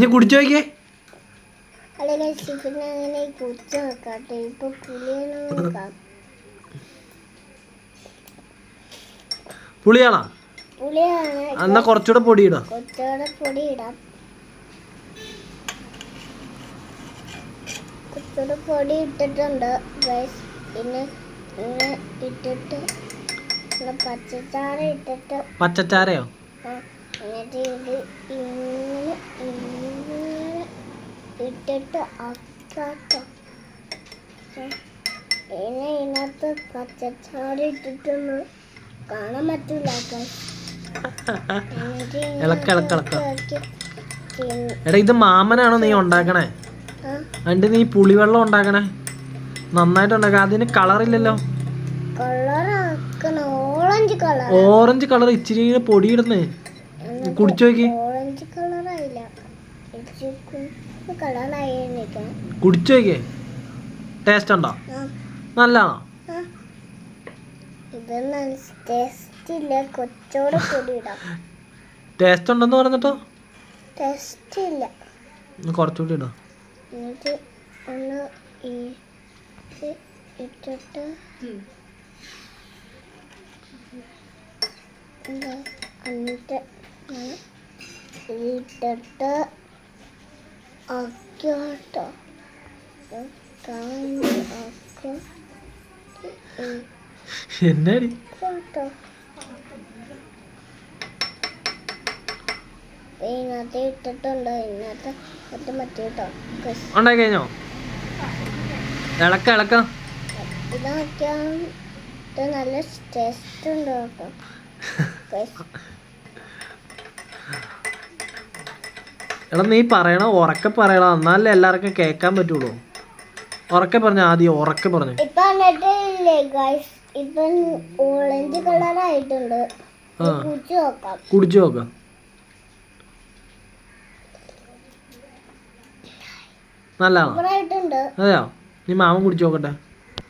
നീ കുടിച്ചു നോക്കിയേ. പുളിയാണ് പുളിയാണോ? പുളിയാണ്. എന്നാ കുറച്ചുകൂടെ പൊടി ഇടാം കുറച്ചുകൂടെ പൊടി ഇടാം കുറച്ചുകൂടെ പൊടി ഇട്ടിട്ടുണ്ട്. ഗൈസ് പിന്നെ ഇട്ടിട്ട് പച്ചച്ചാറ ഇട്ടിട്ട് പച്ചച്ചാരയോ എന്നിട്ട് ഇത് ഇട്ടിട്ട് അക്കാട്ടോ ഇനി ഇതിനകത്ത് പച്ചച്ചാറ ഇട്ടിട്ടൊന്നും കാണാൻ പറ്റൂല എടാ ഇത് മാമനാണോ നീ ഉണ്ടാക്കണേ? അതിന്റെ എന്നിട്ട് നീ പുളിവെള്ളം ഉണ്ടാക്കണേ? നന്നായിട്ട് ഉണ്ടാക്കാം അതിന് കളർ ഇല്ലല്ലോ. ഓറഞ്ച് കളർ ഇച്ചിരി പൊടിയിടുന്നേ. പൊടി ഇടുന്നേ കുടിച്ചു നോക്കി. കുടിച്ചു നോക്കിയേ ടേസ്റ്റ് ഉണ്ടോ? നല്ലതാണോ? ടേസ്റ്റ് ഉണ്ടെന്ന് പറഞ്ഞിട്ടോ? ടേസ്റ്റ് ഇല്ല. കുറച്ചുകൂടി ഇടാം. എന്നിട്ട് ഒന്ന് ഇട്ടിട്ട് എന്നിട്ട് ഇട്ടിട്ട് എന്നാടി? കേട്ടോ ഇതിനകത്ത് ഇട്ടിട്ടുണ്ട്. ഇതിനകത്ത് മറ്റേ മറ്റേ കേട്ടോ. ഉണ്ടാക്കി കഴിഞ്ഞോ? ഇളക്ക ഇളക്ക. ഇത് നല്ല ടേസ്റ്റ് ഉണ്ട് കേട്ടോ. എടാ നീ പറയണ ഉറക്കെ പറയണ എന്നാലേ എല്ലാവർക്കും കേൾക്കാൻ പറ്റുള്ളൂ. ഉറക്കെ പറഞ്ഞ ആദ്യം ഉറക്കെ പറഞ്ഞു. ഓറഞ്ച് കളർ ആയിട്ടുണ്ട്. കുടിച്ചു നോക്ക. നല്ലതാണോ? അതെയോ? നീ മാമൻ കുടിച്ചു നോക്കട്ടെ.